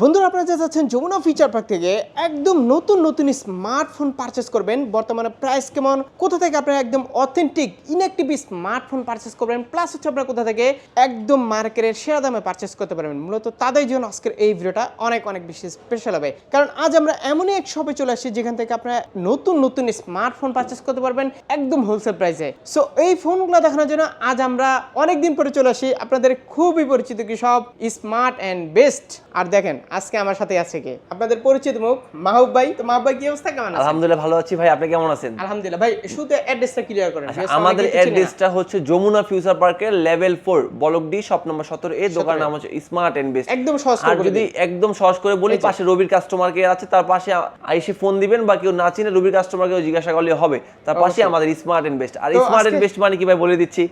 বন্ধুরা, আপনারা যা যাচ্ছেন যমুনা ফিচার পার্ক থেকে, একদম নতুন নতুন স্মার্টফোন পারচেস করবেন। বর্তমানে প্রাইস কেমন? কোথা থেকে আপনারা একদম অথেন্টিক ইনঅ্যাক্টিভ স্মার্টফোন পারচেস করবেন? প্লাস হচ্ছে আপনারা কোথা থেকে একদম মার্কেটের সেরা দামে পারচেস করতে পারবেন। মূলত তাদের জন্য আজকের এই ভিডিওটা অনেক অনেক বেশি স্পেশাল হবে। কারণ আজ আমরা এমনই এক শপে চলে আসছি, যেখান থেকে আপনারা নতুন নতুন স্মার্টফোন পারচেস করতে পারবেন একদম হোলসেল প্রাইসে সো এই ফোনগুলো দেখানোর জন্য আজ আমরা অনেক দিন পরে চলে আসি আপনাদের খুবই পরিচিত কি সব স্মার্ট অ্যান্ড বেস্ট আর দেখেন আজকে আমার সাথে আছে কে? আপনাদের পরিচিত মুখ মাহবুব ভাই। তো মাহবুব ভাই কি অবস্থা? কেমন আছে আলহামদুলিল্লাহ ভালো আছি ভাই আপনি কেমন আছেন? আলহামদুলিল্লাহ। ভাই শুধু অ্যাড্রেসটা ক্লিয়ার করেন আচ্ছা, আমাদের। অ্যাড্রেসটা হচ্ছে যমুনা ফিউচার পার্কের level four block D shop number সতেরো এর দোকান নাম হচ্ছে স্মার্ট এন্ড বেস্ট একদম সহজ করে যদি একদম সহজ করে বলি পাশে রবির কাস্টমার কেয়ার আছে তার পাশে আইসে ফোন দিবেন বা কেউ না চিনে রবির কাস্টমার কেউ জিজ্ঞাসা করলে হবে। তার পাশে আমাদের স্মার্ট এন্ড বেস্ট আর স্মার্ট এন্ড বেস্ট মানে কি ভাই বলে দিচ্ছি।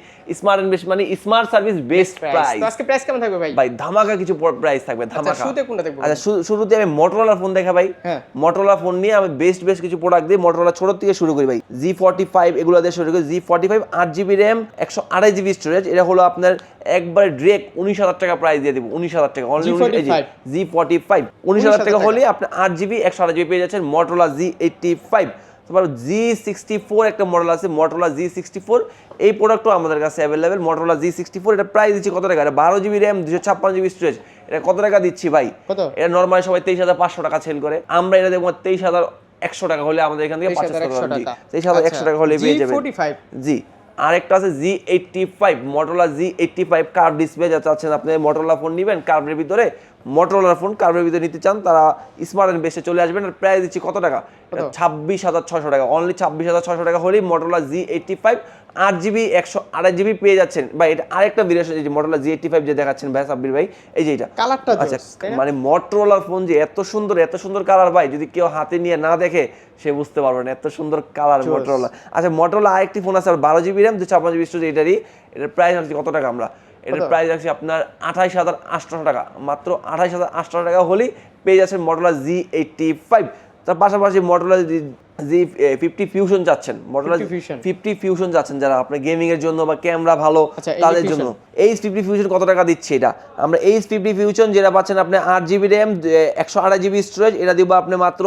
স্মার্ট এন্ড বেস্ট মানে স্মার্ট সার্ভিস বেস্ট প্রাইস তো আজকে প্রাইস কেমন থাকবে ভাই? ভাই ধামাকা কিছু প্রাইস থাকবে আচ্ছা ধামাকা। শুরুতে কোনটা দেখব আচ্ছা শুরুতে আমি মোটরোলা ফোন দেখা ভাই। হ্যাঁ। মোটরোলা ফোন নিয়ে আমি বেস্ট বেস্ট কিছু প্রোডাক্ট দিই মোটরোলা ছোট থেকে শুরু করি ভাই। জি ফর্টি ফাইভ এগুলো দিয়ে শুরু করি। জি ফর্টি ফাইভ আট জিবি র্যাম একশো আড়াই জিবি স্টোরেজ এটা হলো আপনার একবার ডিরেক্ট উনিশ হাজার টাকা প্রাইস দিয়ে দেবো। উনিশ হাজার টাকা। অনলি G45 জি ফর্টি ফাইভ উনিশ হাজার টাকা টাকা। হলে আপনি আট জিবি একশো আড়াই জিবি পেয়ে যাচ্ছেন মোটরোলা জি এইটটি ফাইভ তারপর জি সিক্সটি ফোর একটা মডেল আছে মোটরোলা জি সিক্সটি ফোর এই প্রোডাক্টও আমাদের কাছে available Motorola G sixty four এটা প্রাইস দিচ্ছি কত টাকা? এটা বারো জিবি র্যাম দুশো ছাপ্পান্ন জিবি স্টোরেজ এটা কত টাকা দিচ্ছি ভাই? এটা নর্মালি সবাই তেইশ হাজার পাঁচশো টাকা সেল করে। আমরা এটা দেখব তেইশ হাজার একশো টাকা হলে আমাদের এখান থেকে পারচেস করতে 23,100 পারবেন টাকা। তেইশ হাজার একশো টাকা হলে পেয়ে যাবে G45 জি। আরেকটা আছে G eighty five Motorola G eighty five curve display যা চাচ্ছেন আপনি মোটরোলা ফোন নেবেন কার্ভের ভিতরে মোটরোলার ফোন কার্ভের ভিতরে নিতে চান তারা স্মার্ট অ্যান্ড বেসে চলে আসবেন। আর প্রাইস দিচ্ছি কত টাকা? ছাব্বিশ হাজার ছশো টাকা। অনলি ছাব্বিশ হাজার ছশো টাকা হলেই মোটরোলা জি এইটটি ফাইভ আট জিবি একশো আড়াই জিবি পেয়ে যাচ্ছেন। বা এটা আরেকটা ভেরিয়েশন যে মোটরোলা জি এইটটি ফাইভ যে দেখাচ্ছেন ভাই সাব্বির ভাই এই যে এটা। কালারটা আচ্ছা? মানে মোটরোলার ফোন যে এত সুন্দর এত সুন্দর কালার ভাই যদি কেউ হাতে নিয়ে না দেখে সে বুঝতে পারবে না এত সুন্দর কালার। মোটরোলা আচ্ছা মোটরোলা আরেকটি ফোন আছে আর বারো জিবি র্যাম দুশো ছাপ্পান্ন জিবি স্টোরেজ এটারই। এটার প্রাইস আছে কত টাকা আমরা? এটার প্রাইস আছে আপনার আঠাইশ হাজার আটশো টাকা। মাত্র আঠাইশ হাজার আটশো টাকা হলেই পেয়ে যাচ্ছেন মোটরোলা জি এইটটি ফাইভ তার পাশাপাশি মোটরোলা জি ফিফটি ফিউশন যাচ্ছেন 50 ফিফটি ফিউশন যাচ্ছেন যারা। আপনার গেমিং এর জন্য বা ক্যামেরা ভালো আচ্ছা, এই তাদের। জন্য। এইচ ফিফটি ফিউশন কত টাকা দিচ্ছে এটা? আমরা এইচ ফিফটি ফিউশন যেটা পাচ্ছেন আপনি আট জিবি র্যাম একশো আড়াই জিবি স্টোরেজ এটা দিব আপনি মাত্র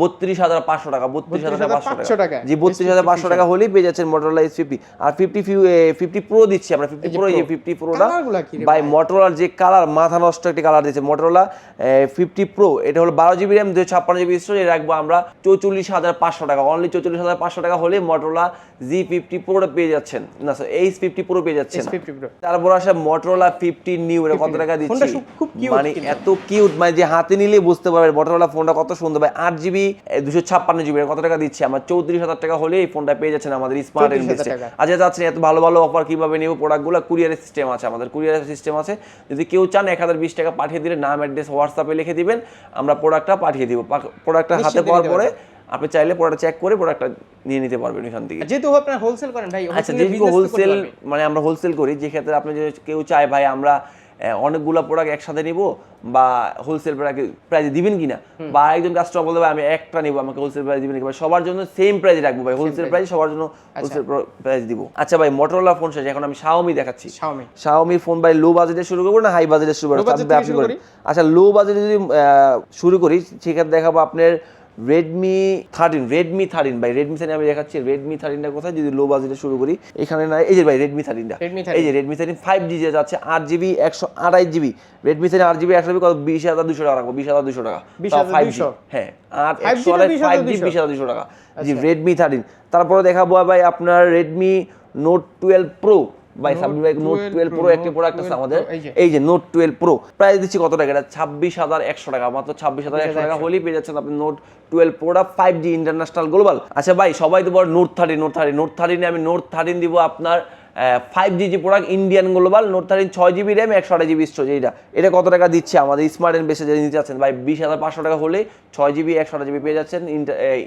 বত্রিশ হাজার পাঁচশো টাকা বত্রিশ হাজার পাঁচশো টাকা। জি বত্রিশ হাজার পাঁচশো টাকা হলেই পেয়ে যাচ্ছেন মোটরোলা এইচ ফিফটি আর ফিফটি ফিফটি প্রো দিচ্ছি আমরা ফিফটি প্রো এই ফিফটি প্রোটা বাই? মোটরোলার যে কালার মাথা নষ্ট একটি কালার দিয়েছে মোটরোলা ফিফটি প্রো এটা হলো বারো জিবি র্যাম দুশো ছাপ্পান্ন জিবি স্টোরেজ রাখব আমরা চৌচল্লিশ হাজার পাঁচশো টাকা। অনলি চৌচল্লিশ হাজার পাঁচশো টাকা হলে মোটরোলা জি ফিফটি প্রোটা পেয়ে যাচ্ছেন। না স্যার এইচ ফিফটি প্রো পেয়ে যাচ্ছেন। তারপর আসে মোটরোলা ফিফটি নিউ এটা কত টাকা দিচ্ছি? মানে এত কিউট মানে যে হাতে নিলে বুঝতে পারবে মোটরোলা ফোনটা কত সুন্দর। ভাই আট জিবি দুশো ছাপ্পান্ন জিবি কত টাকা দিচ্ছি? আমার চৌত্রিশ হাজার টাকা হলে এই ফোনটা পেয়ে যাচ্ছেন আমাদের স্মার্ট 34,000 ইনভেস্টে আচ্ছা যাচ্ছেন এত ভালো ভালো অফার কীভাবে নেব? প্রোডাক্টগুলো কুরিয়ারের সিস্টেম আছে আমাদের। কুরিয়ারের সিস্টেম আছে। যদি কেউ চান এক হাজার বিশ টাকা পাঠিয়ে দিলে নাম অ্যাড্রেস হোয়াটসঅ্যাপে লিখে দিবেন। আমরা প্রোডাক্টটা পাঠিয়ে দিব। প্রোডাক্টটা হাতে পাওয়ার পরে আপনি চাইলে প্রোডাক্ট চেক করে প্রোডাক্টটা নিয়ে নিতে পারবেন এখান থেকে। যেহেতু আপনারা হোলসেল করেন ভাই আচ্ছা যেহেতু হোলসেল মানে আমরা হোলসেল করি যে ক্ষেত্রে আপনি যদি কেউ চায় ভাই আমরা অনেকগুলা প্রোডাক্ট একসাথে নিব বা হোলসেল প্রাইজে দিবেন কিনা? বা একজন কাস্টমার বলতে আমি একটা নিব আমাকে হোলসেল প্রাইজ দিবেন কিনা? সবার জন্য সেম প্রাইস রাখব ভাই। হোলসেল প্রাইস সবার জন্য হোলসেল প্রাইজ দিব। আচ্ছা ভাই মোটরোলা ফোন শেষ এখন আমি শাওমি দেখাচ্ছি। Xiaomi শাওমি ফোন ভাই লো বাজেটে শুরু করব না হাই বাজেটে শুরু করব? আচ্ছা লো বাজেটে যদি শুরু করি সেক্ষেত্রে দেখাবো আপনার রেডমি থার্টিন রেডমি থার্টিন ভাই রেডমি থার্টিন আমি দেখাচ্ছি রেডমি থার্টিনটা কোথায়? যদি লো বাজেটে শুরু করি এখানে না এই যে ভাই রেডমি থার্টিনটা এই যে রেডমি থার্টিন ফাইভ জি যে যাচ্ছে আট জিবি একশো আড়াই জিবি রেডমি থার্টিন আট জিবি একশো জিবি কত? বিশ হাজার দুশো টাকা রাখব বিশ হাজার দুশো টাকা। 20,200 হ্যাঁ আট 5G একশো টা আড়াই 20,200 ফাইভ জি বিশ হাজার দুশো টাকা। জি রেডমি থার্টিন তারপরে দেখাবো ভাই আপনার রেডমি নোট টুয়েলভ প্রো ভাই সাব্বির ভাই নোট টুয়েলভ প্রো একটি প্রোডাক্ট আছে আমাদের। এই যে। নোট টুয়েলভ প্রো প্রাইস দিচ্ছি কত টাকা? এটা ছাব্বিশ হাজার একশো টাকা মাত্র ছাব্বিশ হাজার একশো টাকা হলেই পেয়ে যাচ্ছেন আপনি নোট টুয়েলভ প্রোটা ফাইভ জি ইন্টারন্যাশনাল গ্লোবাল আচ্ছা ভাই সবাই তো বড় note thirteen note thirteen note থার্টিনে আমি নোট থার্টিন দিব আপনার five G G product Indian global note thirteen ছয় জিবি র্যাম একশো আড়াই জিবি স্টোরেজ এইটা। এটা কত টাকা দিচ্ছে আমাদের স্মার্ট এন্ড বেসে যে নিতে যাচ্ছেন? ভাই, বিশ হাজার পাঁচশো টাকা হলে ছয় জিবি একশো আড়াই জিবি পেয়ে যাচ্ছেন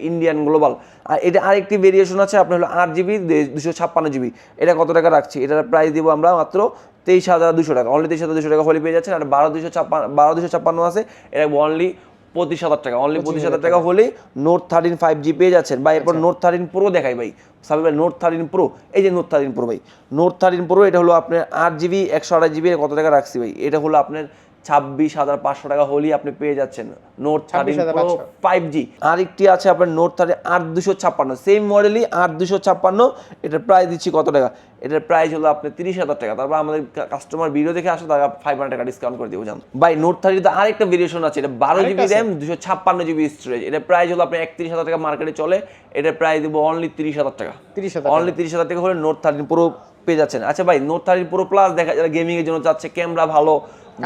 ইন্ডিয়ান গ্লোবাল আর এটা আরেকটি ভেরিয়েশন আছে, আপনার হলো আট জিবি দুশো ছাপ্পান্ন জিবি এটা কত টাকা রাখছি? এটার প্রাইস দেবো আমরা মাত্র তেইশ হাজার দুশো টাকা। অনলি তেইশ হাজার দুশো টাকা হলে পেয়ে যাচ্ছেন। আর বারো দুশো ছাপ্পান্ন বারো দুশো ছাপ্পান্ন আছে। এটা অনলি পঁচিশ হাজার টাকা অনলি পঁচিশ হাজার টাকা। হলেই নোট থার্টিন ফাইভ জি পেয়ে যাচ্ছেন। বা এরপর নোট থার্টিন প্রো দেখাই ভাই। সাবি ভাই নোট থার্টিন প্রো এই যে নোট থার্টিন প্রো ভাই। নোট থার্টিন প্রো এটা হলো আপনার আট জিবি একশো আড়াই জিবি কত টাকা রাখছি ভাই? এটা হলো আপনার ছাব্বিশ হাজার পাঁচশো টাকা হলেই আপনি পেয়ে যাচ্ছেন note thirteen pro five G আরেকটি আছে আপনার নোট থার্টি আট দুশো ছাপ্পান্ন। সেম মডেলই আট দুশো ছাপ্পান্ন। এটার প্রাইস দিচ্ছি কত টাকা? এটার প্রাইস হলো আপনি তিরিশ হাজার টাকা। তারপর আমাদের কাস্টমার ভিডিও দেখে আসলে তারা ফাইভ হান্ড্রেড টাকা ডিসকাউন্ট করে দিব জান ভাই নোট থার্টিতে আরেকটা ভেরিয়েশন আছে এটা বারো জিবি র্যাম দুশো ছাপ্পান্ন জিবি স্টোরেজ এটার প্রাইস হলো আপনি একত্রিশ হাজার টাকা মার্কেটে চলে। এটার প্রাইস দেবো অনলি তিরিশ হাজার টাকা। 30,000 অনলি তিরিশ হাজার টাকা হলে নোট থার্টিন পুরো পেয়ে যাচ্ছেন। আচ্ছা ভাই নোট থার্টিন পুরো প্লাস দেখা যারা গেমিং এর জন্য চাচ্ছে ক্যামেরা ভালো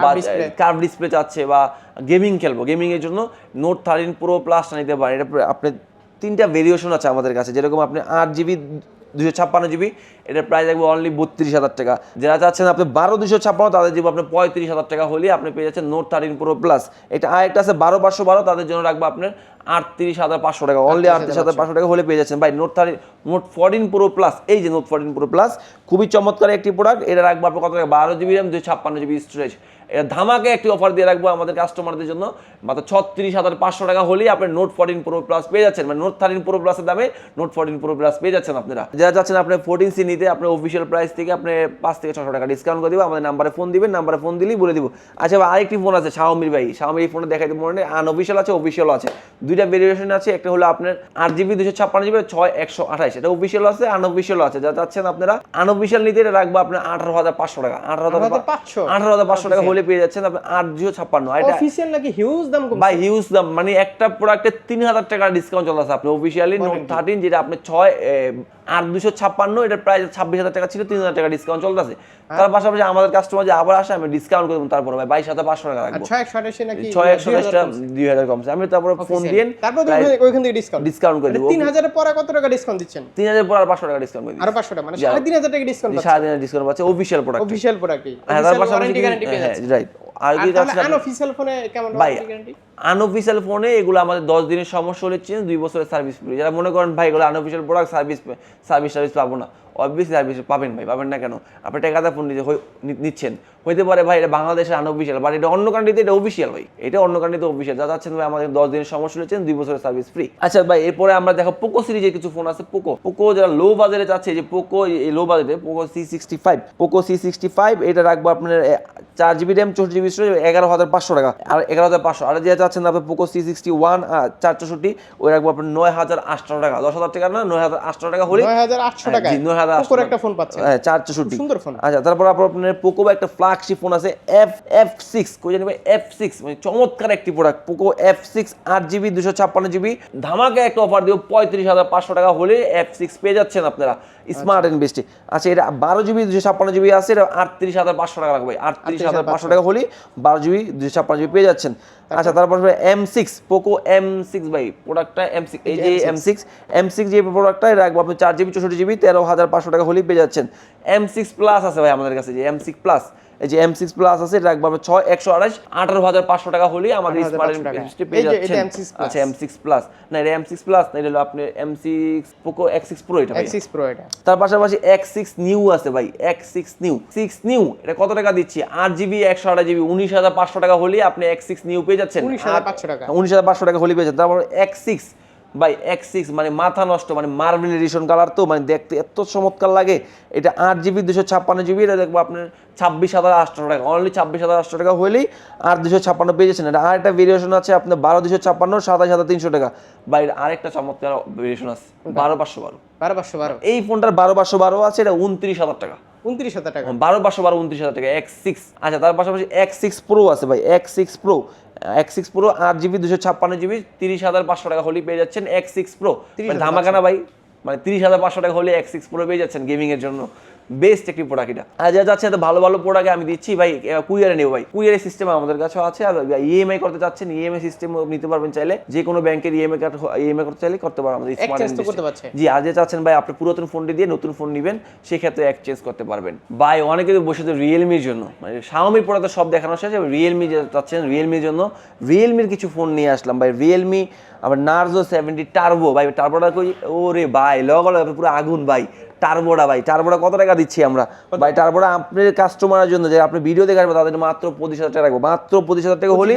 বা কার্ভ ডিসপ্লে চাচ্ছে বা গেমিং খেলব। গেমিংয়ের জন্য নোট থার্টিন প্রো প্লাসটা নিতে পারেন। এটা আপনি তিনটা ভেরিয়েশন আছে আমাদের কাছে। যেরকম আপনি আট জিবি দুশো ছাপ্পান্ন জিবি এটার প্রাইস থাকবে অনলি বত্রিশ হাজার টাকা। যারা চাচ্ছেন আপনি বারো দুশো ছাপ্পান্ন তাদের দিব আপনি পঁয়ত্রিশ হাজার টাকা হলে আপনি পেয়ে যাচ্ছেন নোট থার্টিন প্রো প্লাস এটা আরেকটা আছে বারো পাঁচশো বারো তাদের জন্য রাখব আপনার আটত্রিশ হাজার পাঁচশো টাকা। অনলি আটত্রিশ হাজার পাঁচশো। টাকা হলে পেয়ে যাচ্ছেন। ভাই note thirteen note fourteen pro plus এই যে নোট ফোরটিন প্রো প্লাস খুবই চমৎকার একটি প্রোডাক্ট এটা রাখব আপনার কত টাকা? বারো জিবি র্যাম দুই ছাপ্পান্ন জিবি স্টোরেজ এটা ধামাকে একটি অফার দিয়ে রাখব আমাদের কাস্টমারদের জন্য। মাত্র ছত্রিশ হাজার পাঁচশো টাকা হলেই আপনি নোট ফোরটিন প্রো প্লাস পেয়ে যাচ্ছেন। মানে নোট থার্টিন প্রো প্লাসের দামে নোট ফোরটিন প্রো প্লাস পেয়ে যাচ্ছেন আপনারা। যারা যাচ্ছেন আপনি ফোরটিন সি নিতে আপনার অফিসিয়াল প্রাইস থেকে আপনি পাঁচ থেকে ছশো টাকা ডিসকাউন্ট করে দিব আমাদের নাম্বারে ফোন দিবেন নাম্বারে ফোন দিলেই বলে দিব। আচ্ছা আরেকটি ফোন আছে শাওমির ভাই। শাওমির এই ফোনে দেখাই দিব মনে আনঅফিসিয়াল আছে অফিসিয়াল আছে। দুইটা ভেরিয়েশন আছে একটা হলো আপনার আট জিবি দুশো ছাপ্পান্ন জিবি ছয় একশো আঠাইশ এটা অফিসিয়াল আছে আনঅফিসিয়াল আছে। যা চাচ্ছেন আপনারা আনঅফিসিয়াল নিতে এটা রাখব আপনার আঠারো হাজার পাঁচশো টাকা। আঠারো হাজার পাঁচশো। আঠারো হাজার পাঁচশো টাকা হলে পেয়ে যাচ্ছেন আপনার আট দুশো ছাপ্পান্ন এটা অফিসিয়াল নাকি হিউজ দাম বাই হিউজ দাম। মানে একটা প্রোডাক্টে তিন হাজার টাকা ডিসকাউন্ট চলে আসে আপনি অফিসিয়ালি নোট থার্টিন যেটা আপনি ছয় আট দুশো ছাপ্পান্ন এটার প্রাইস ছাব্বিশ হাজার টাকা ছিল তিন হাজার টাকা ডিসকাউন্ট চলতেছে। তার পাশাপাশি আমাদের কাস্টমার যে আবার আসে আমি ডিসকাউন্ট করে দেবো তারপরে ভাই বাইশ হাজার পাঁচশো টাকা আর রাখব ছয় একশো 2000 দশটা দুই হাজার কমছে। আমি তারপরে ফোন দিয়ে তারপর ওইখান থেকে ডিসকাউন্ট ডিসকাউন্ট করে দেবো। তিন হাজারের পরে কত টাকা ডিসকাউন্ট দিচ্ছেন? তিন হাজার পর আর পাঁচশো টাকা ডিসকাউন্ট করে আরও পাঁচশো টাকা মানে সাড়ে তিন হাজার টাকা ডিসকাউন্ট সাড়ে তিন হাজার ডিসকাউন্ট পাচ্ছে অফিসিয়াল প্রোডাক্ট অফিসিয়াল প্রোডাক্টই হ্যাঁ তার পাশাপাশি পেয়ে হ্যাঁ রাইট আর আর যদি আনঅফিসিয়াল ফোনে কেমন ভাই গ্যারান্টি আনঅফিসিয়াল ফোনে এগুলো আমাদের দশ দিনের সমস্যা হলে চেঞ্জ, দুই বছরের সার্ভিস ফ্রি যারা মনে করেন, ভাই, এগুলো unofficial product service service service পাবো না। অবভিয়াসলি সার্ভিস পাবেন ভাই, পাবেন না কেন? আপনি টাকাতে ফোন নিতে নিচ্ছেন। হইতে পারে ভাই, এটা বাংলাদেশের আনঅফিসিয়াল বাট এটা অন্য কান্ট্রিতে এটা অফিসিয়াল ভাই। এটা অন্য কান্ট্রিতে অফিসিয়াল যা যাচ্ছেন ভাই, আমাদের দশ দিনের সমস্যা হলে দুই বছরের সার্ভিস ফ্রি আচ্ছা ভাই, এরপরে আমরা দেখো পোকো সিরিজের কিছু ফোন আছে। পোকো পোকো যারা লো বাজারে চাচ্ছে যে পোকো এই লো বাজারে Poco C sixty five Poco C sixty five এটা রাখব আপনার চার জিবি র্যাম চৌষট্টি জিবি স্টোরেজ এগারো হাজার পাঁচশো টাকা। আর এগারো হাজার পাঁচশো। আর যেটা চাচ্ছেন আপনার পোকো সি সিক্সটি ওয়ান চার চৌষট্টি ওই রাখব আপনার নয় হাজার আটশো টাকা দশ হাজার টাকা না নয় হাজার আটশো টাকা হলে নয় হাজার আটশো টাকা জি, 9,800 পোকোর একটা ফোন পাচ্ছেন। হ্যাঁ চার চৌষট্টি সুন্দর ফোন আচ্ছা তারপর আপনার আপনার পোকো বা একটা ফ্ল্যাগশিপ ফোন আছে এফ এফ সিক্স কই জানি এফ সিক্স মানে চমৎকার একটি প্রোডাক্ট পোকো এফ সিক্স আট জিবি দুশো ছাপ্পান্ন জিবি ধামাকে একটা অফার দিব পঁয়ত্রিশ হাজার পাঁচশো টাকা হলে এফ সিক্স পেয়ে যাচ্ছেন আপনারা স্মার্ট এন্ড বেস্টি আচ্ছা এটা বারো জিবি দুশো ছাপ্পান্ন জিবি আছে এটা আটত্রিশ হাজার পাঁচশো টাকা রাখবে আটত্রিশ হাজার পাঁচশো টাকা হলে বারো জিবি দুশো ছাপ্পান্ন জিবি পেয়ে যাচ্ছেন। আচ্ছা তারপর M six Poco M six ভাই প্রোডাক্টটা এম সিক্স এই যে এম সিক্স এম সিক্স যে প্রোডাক্টটা রাখব আপনি চার জিবি চৌষট্টি জিবি তেরো হাজার পাঁচশো টাকা হলেই পেয়ে যাচ্ছেন। এম সিক্স প্লাস আছে ভাই আমাদের কাছে যে এম সিক্স প্লাস এই যে এম সিক্স প্লাস আছে এটা রাখব আপনি ছয় একশো আঠাশ আঠারো হাজার পাঁচশো টাকা হলেই আমাদের স্মার্ট। পেয়ে যাচ্ছেন। M6। আচ্ছা এম সিক্স প্লাস না এটা এম সিক্স প্লাস না এটা হলো আপনি M six Poco X six pro এটা ভাই। এক্স সিক্স প্রো এটা। তার পাশাপাশি এক্স সিক্স নিউ আছে ভাই X six new six new এটা কত টাকা দিচ্ছি? আট জিবি একশো আঠাশ জিবি উনিশ হাজার পাঁচশো টাকা হলেই আপনি এক্স সিক্স নিউ পেয়ে যাচ্ছেন। উনিশ হাজার পাঁচশো টাকা। উনিশ হাজার পাঁচশো টাকা হলে পেয়ে যাচ্ছেন। তারপর এক্স সিক্স বাই এক্স সিক্স মানে মাথা নষ্ট মানে মার্বেল এডিশন কালার তো মানে দেখতে এত চমৎকার লাগে। এটা আট জিবি দুশো ছাপ্পান্ন জিবি এটা দেখব আপনার ছাব্বিশ হাজার আটশো টাকা। অনলি ছাব্বিশ হাজার আটশো টাকা হলেই আর দুশো ছাপ্পান্ন পেয়ে যাচ্ছেন। এটা আরেকটা ভেরিয়েশন আছে আপনার বারো দুশো ছাপ্পান্ন সাতাশ হাজার তিনশো টাকা। বা এর আরেকটা চমৎকার ভেরিয়েশন আছে। বারো পাঁচশো বারো। বারো পাঁচশো বারো? এই ফোনটার বারো পাঁচশো বারো আছে এটা উনত্রিশ হাজার টাকা। উনত্রিশ হাজার টাকা? বারো পাঁচশো বারো উনত্রিশ হাজার টাকা এক্স সিক্স আচ্ছা তার পাশাপাশি এক্স সিক্স প্রো আছে ভাই X six pro X six pro আট জিবি দুশো ছাপ্পান্ন জিবি তিরিশ হাজার পাঁচশো টাকা হলেই পেয়ে যাচ্ছেন এক্স সিক্স প্রো 30,500 ধামাকানা ভাই মানে তিরিশ হাজার পাঁচশো টাকা হলে এক সিক্স প্রো পেয়ে যাচ্ছেন গেমিংয়ের এর জন্য। বেস্ট একটি প্রোডাক্ট এটা। আর যা যাচ্ছে এত ভালো ভালো প্রোডাক্ট আমি দিচ্ছি। ভাই কুরিয়ারে নেব ভাই। কুরিয়ারের সিস্টেম আমাদের কাছে আছে। আর ইএমআই করতে চাচ্ছেন ইএমআই সিস্টেম নিতে পারবেন চাইলে। যে কোনো ব্যাংকের ইএমআই কার্ড ইএমআই করতে চাইলে করতে পারবেন আমাদের স্মার্ট। জি আর যে চাচ্ছেন ভাই আপনি পুরাতন ফোনটি দিয়ে নতুন ফোন নেবেন সেক্ষেত্রে এক্সচেঞ্জ করতে পারবেন। ভাই অনেকে তো বসে তো রিয়েলমির জন্য। মানে শাওমির পরে তো সব দেখানো শেষ রিয়েলমি যে চাচ্ছেন রিয়েলমির জন্য রিয়েলমির কিছু ফোন নিয়ে আসলাম। ভাই রিয়েলমি আবার নার্জো সেভেন্টি টার্বো ভাই টার্বোটা কই? ওরে ভাই লগ পুরো আগুন ভাই। টার্বোটা ভাই টার্বোরা কত টাকা দিচ্ছি আমরা? ভাই টার্বোরা আপনার কাস্টমারের জন্য যে আপনি ভিডিও দেখে আসবেন তাদের মাত্র পঁচিশ হাজার টাকা রাখব। মাত্র পঁচিশ হাজার টাকা হলে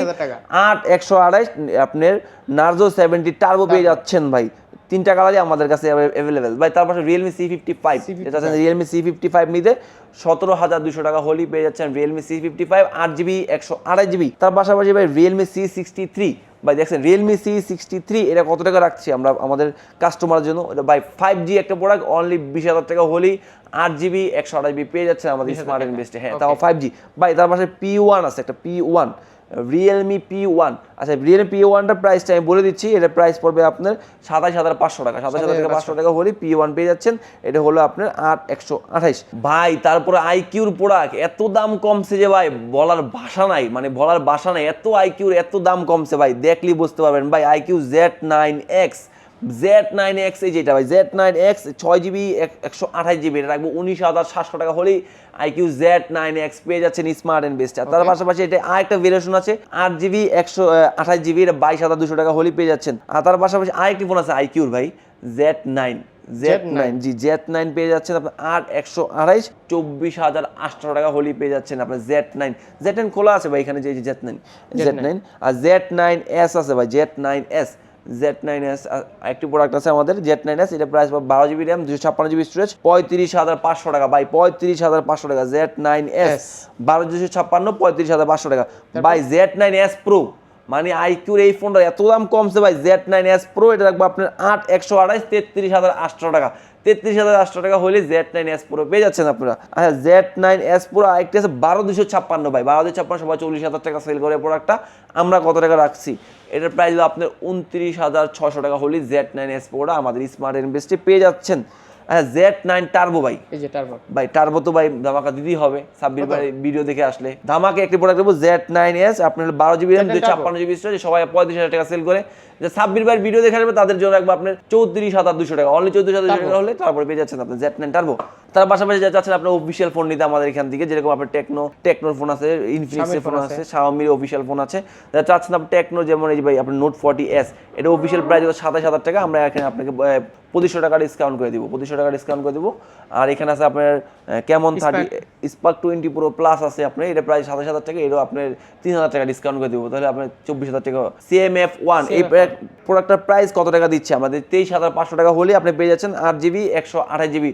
আট একশো আড়াইশ আপনার নার্জো সেভেন্টি টার্বো পেয়ে যাচ্ছেন ভাই। তিনটা কালারই আমাদের কাছে অ্যাভেলেবেল ভাই তার পাশে রিয়েলমি সি ফিফটি ফাইভ যেটা আছে রিয়েলমি সি ফিফটি ফাইভ নিতে সতেরো হাজার দুশো টাকা হলি পেয়ে যাচ্ছেন রিয়েলমি সি ফিফটি ফাইভ আট জিবি একশো আড়াই জিবি তার পাশাপাশি ভাই রিয়েলমি সি সিক্সটি থ্রি ভাই দেখছেন রিয়েলমি সি সিক্সটি থ্রি এটা কত টাকা রাখছি আমরা আমাদের কাস্টমারের জন্য? এটা বাই ফাইভ জি একটা প্রোডাক্ট অনলি বিশ হাজার টাকা হলেই আট জিবি একশো আড়াই জিবি পেয়ে যাচ্ছেন আমাদের স্মার্ট ইনভেস্টে হ্যাঁ তাও ফাইভ জি ভাই তার পাশে পি ওয়ান আছে একটা P one Realme P one আচ্ছা রিয়েলমি পি ওয়ানটার প্রাইসটা আমি বলে দিচ্ছি, এটা প্রাইস পড়বে আপনার সাতাশ হাজার পাঁচশো টাকা। সাতাশ হাজার পাঁচশো টাকা হলে পি ওয়ান পেয়ে যাচ্ছেন, এটা হলো আপনার আট একশো আঠাইশ ভাই, তারপরে আইকিউর প্রোডাক্ট এত দাম কমছে যে ভাই, বলার ভাষা নাই মানে বলার ভাষা নাই, এত আইকিউর এত দাম কমছে ভাই দেখলি বুঝতে পারবেন ভাই iQOO Z nine X Z nine X এই যেটা ভাই জেড নাইন এক্স ছয় জিবি একশো আঠাশ জিবি এটা রাখব উনিশ হাজার সাতশো টাকা হলেই আইকিউ জেড নাইন এক্স পেয়ে যাচ্ছেন স্মার্ট অ্যান্ড বেস্ট তার পাশাপাশি এটা আরেকটা ভেরিয়েশন আছে আট জিবি একশো আঠাশ জিবি এটা বাইশ হাজার দুশো টাকা হলেই পেয়ে যাচ্ছেন। আর তার পাশাপাশি আরেকটি ফোন আছে আইকিউর ভাই Z nine Z nine G Z nine পেয়ে যাচ্ছেন আপনার আট একশো আড়াইশ চব্বিশ হাজার আটশো টাকা হলেই পেয়ে যাচ্ছেন আপনার জেড নাইন জেড নাইন খোলা আছে ভাই এখানে যে জেড নাইন জেড নাইন আর জেড নাইন এস আছে ভাই Z nine S Z nine S একটি প্রোডাক্ট আছে আমাদের জেড নাইন এস এটা প্রাইস বারো জিবি র্যাম দুশো ছাপ্পান্ন জিবি স্টোরেজ পঁয়ত্রিশ হাজার পাঁচশো টাকা। বাই পঁয়ত্রিশ হাজার পাঁচশো টাকা জেড নাইন এস বারো দুশো ছাপ্পান্ন পঁয়ত্রিশ হাজার পাঁচশো টাকা। বাই জেড নাইন এস প্রো মানে আইকিউর এই ফোনটা এত দাম কমছে ভাই জেড নাইন এস প্রো এটা রাখব আপনার আট একশো আড়াইশ তেত্রিশ হাজার আটশো টাকা। তেত্রিশ হাজার আটশো টাকা হলে জেড নাইন এস প্রো পেয়ে যাচ্ছেন আপনারা। আচ্ছা জেড নাইন এস প্রো আরেকটি আছে বারো দুশো ছাপ্পান্ন ভাই। বারো দুশো ছাপ্পান্ন সবাই চল্লিশ হাজার টাকা সেল করে প্রোডাক্টটা আমরা কত টাকা রাখছি? এটার প্রাইস হলো আপনার উনত্রিশ হাজার ছশো টাকা হলে জেড নাইন এস প্রোটা আমাদের স্মার্ট ইনভেস্টে পেয়ে যাচ্ছেন। হ্যাঁ জেড নাইন টার্বো ভাই। এই যে টার্বো ভাই টার্বো তো ভাই ধামাকা দিতেই হবে। সাব্বির ভাই ভিডিও দেখে আসলে। ধামাকে একটি প্রোডাক্ট দেবো জেড নাইন এস আপনার বারো জিবি র্যাম Z9 ছাপ্পান্ন জিবি সবাই পঁয়ত্রিশ হাজার টাকা সেল করে। যে সাব্বির ভাইয়ের ভিডিও দেখে আসবে তাদের জন্য রাখব আপনার চৌত্রিশ হাজার দুশো টাকা। অনলি চৌত্রিশ হাজার দুশো টাকা হলে তারপরে পেয়ে যাচ্ছেন আপনার জেড নাইন টার্বো তার পাশাপাশি যা চাচ্ছেন আপনার অফিসিয়াল ফোন নিতে আমাদের এখান থেকে যেরকম আপনার টেকনো টেকনোর ফোন আছে ইনফিনিক্সের ফোন আছে শাওমির অফিসিয়াল ফোন আছে। যারা চাচ্ছেন আপনি টেকনো যেমন এই ভাই আপনার নোট ফর্টি এস এটা অফিসিয়াল প্রাইস হলো সাতাশ হাজার টাকা। আমরা এখানে আপনাকে পঁচিশশো টাকা ডিসকাউন্ট করে দিব। পঁচিশশো টাকা ডিসকাউন্ট করে দিব। আর এখানে আছে আপনার কেমন thirty spark twenty pro plus আছে আপনার এটা প্রায় সাতাশ হাজার টাকা এটাও আপনার তিন হাজার টাকা ডিসকাউন্ট করে দিব। তাহলে আপনার চব্বিশ হাজার টাকা। সিএমএফ ওয়ান এই প্রোডাক্টটার প্রাইস কত টাকা দিচ্ছে? আমাদের তেইশ হাজার পাঁচশো টাকা হলে আপনি পেয়ে যাচ্ছেন আট জিবি একশো আঠাশ জিবি।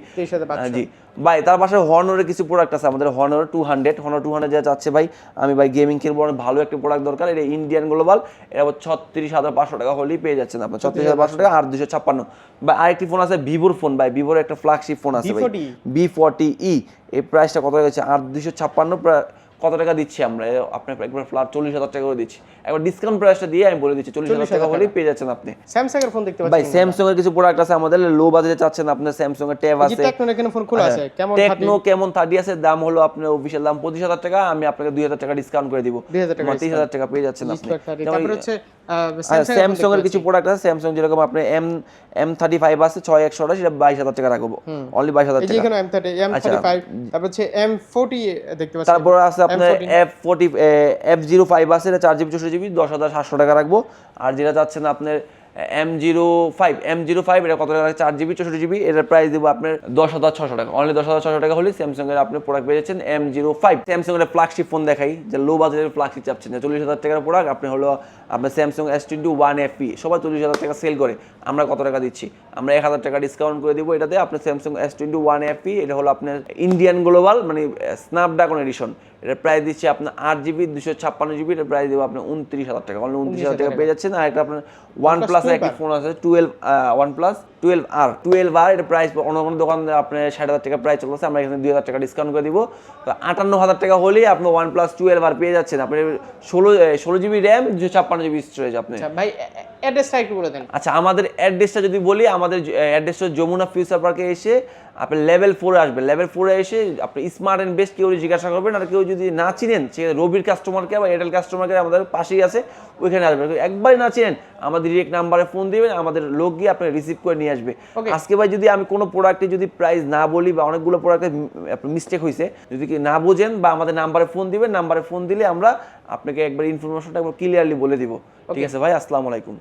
জি। ভাই তার পাশে হর্নরের কিছু প্রোডাক্ট আছে আমাদের Honor two hundred Honor two hundred যা চাচ্ছে ভাই আমি ভাই গেমিং খেলব অনেক ভালো একটা প্রোডাক্ট দরকার। এটা ইন্ডিয়ান গ্লোবাল এটা ছত্রিশ হাজার পাঁচশো টাকা হলেই পেয়ে যাচ্ছেন আপনার ছত্রিশ হাজার পাঁচশো টাকা আর দুশো ছাপ্পান্ন। বা আরেকটি ফোন আছে ভিভোর ফোন ভাই ভিভোর একটা ফ্ল্যাগশিপ ফোন আছে ভাই। V40 বি ফর্টি ই এই প্রাইসটা কত টাকা হচ্ছে আর দুশো ছাপ্পান্ন প্রায় কত টাকা দিচ্ছি আমরা? আপনার একবার ফ্ল্যাট চল্লিশ হাজার টাকা করে দিচ্ছি। একবার ডিসকাউন্ট প্রাইসটা দিয়ে আমি বলে দিচ্ছি চল্লিশ হাজার টাকা হলেই পেয়ে যাচ্ছেন আপনি। স্যামসাং এর ফোন দেখতে ভাই পাচ্ছেন স্যামসং এর কিছু প্রোডাক্ট আছে আমাদের লো বাজেটে চাচ্ছেন আপনার স্যামসং এর ট্যাব আছে। টেকনোর এখানে ফোন খোলা আছে কেমন টেকনো কেমন থার্টি আছে দাম হলো আপনার অফিসিয়াল দাম পঁচিশ হাজার টাকা আমি আপনাকে দুই হাজার টাকা ডিসকাউন্ট করে দিব। 2000 টাকা পেয়ে যাচ্ছেন আপনি। তারপরে হচ্ছে স্যামসং এর কিছু প্রোডাক্ট আছে স্যামসং যেরকম আপনি এম এম থার্টি ফাইভ আছে ছয় একশো আঠাশ এটা বাইশ হাজার টাকা রাখব। অনলি বাইশ হাজার টাকা। M thirty M. Thirty five তারপর হচ্ছে এম ফোর্টি দেখতে পাচ্ছেন তারপর আছে আপনার F forty F zero five আছে এটা চার জিবি চৌষট্টি জিবি দশ হাজার সাতশো টাকা রাখব। আর যেটা চাচ্ছেন আপনার M zero five M zero five এটা কত টাকা? চার জিবি চৌষট্টি জিবি এটার প্রাইস দেবো আপনার দশ হাজার ছশো টাকা। অনলি দশ হাজার ছশো টাকা হলে স্যামসং এর আপনি প্রোডাক্ট পেয়ে যাচ্ছেন এম জিরো ফাইভ স্যামসং এর ফ্ল্যাগশিপ ফোন দেখাই যে লো বাজেটের ফ্ল্যাগশিপ চাচ্ছেন যে চল্লিশ হাজার টাকার প্রোডাক্ট আপনি হলো আপনার Samsung S twenty one FP সবাই চল্লিশ হাজার টাকা সেল করে। আমরা কত টাকা দিচ্ছি? আমরা এক হাজার টাকা ডিসকাউন্ট করে দিব এটাতে। আপনার Samsung S twenty one FP এটা হলো আপনার ইন্ডিয়ান গ্লোবাল মানে স্ন্যাপড্রাগন এডিশন এটার প্রাইস দিচ্ছি আপনার আট জিবি দুশো ছাপ্পান্ন জিবি এটার প্রাইস দেবো আপনার উনত্রিশ হাজার টাকা। অনলি উনত্রিশ হাজার টাকা পেয়ে যাচ্ছেন। আর একটা আপনার ওয়ান প্লাস 12 একটি ফোন আছে twelve one plus twelve R twelve R এটা প্রাইস অন্য কোনো দোকান আপনার ষাট হাজার টাকা প্রাইস চলছে আমরা এখানে দুই হাজার টাকা ডিসকাউন্ট করে দিব। তো আটান্ন হাজার টাকা হলেই আপনি ওয়ান প্লাস টুয়েলভ আর পেয়ে যাচ্ছেন। আপনি ষোলো ষোলো জিবি র্যাম দুশো ছাপ্পান্ন জিবি স্টোরেজ আপনি। আচ্ছা ভাই অ্যাড্রেসটা একটু বলে দেন। আচ্ছা আমাদের অ্যাড্রেসটা যদি বলি আমাদের অ্যাড্রেসটা যমুনা ফিউচার পার্কে এসে আপনি লেভেল ফোরে আসবেন। লেভেল ফোরে এসে আপনি স্মার্ট অ্যান্ড বেস্ট কেউ জিজ্ঞাসা করবেন আর কেউ যদি না চিনেন সে রবির কাস্টমারকে বা এয়ারটেল কাস্টমারকে আমাদের পাশেই আছে ওইখানে আসবেন। একবারই না চিনেন আমাদের ডিরেক্ট নাম্বারে ফোন দিবেন আমাদের লোক গিয়ে আপনি রিসিভ করে নিয়ে আসবে। আজকে ভাই যদি আমি কোনো প্রোডাক্টে যদি প্রাইস না বলি বা অনেকগুলো প্রোডাক্টে মিস্টেক হয়েছে যদি কি না বোঝেন বা আমাদের নাম্বারে ফোন দিবেন নাম্বারে ফোন দিলে আমরা আপনাকে একবার ইনফরমেশনটা একবার ক্লিয়ারলি বলে দিব। ঠিক আছে ভাই আসসালামু আলাইকুম।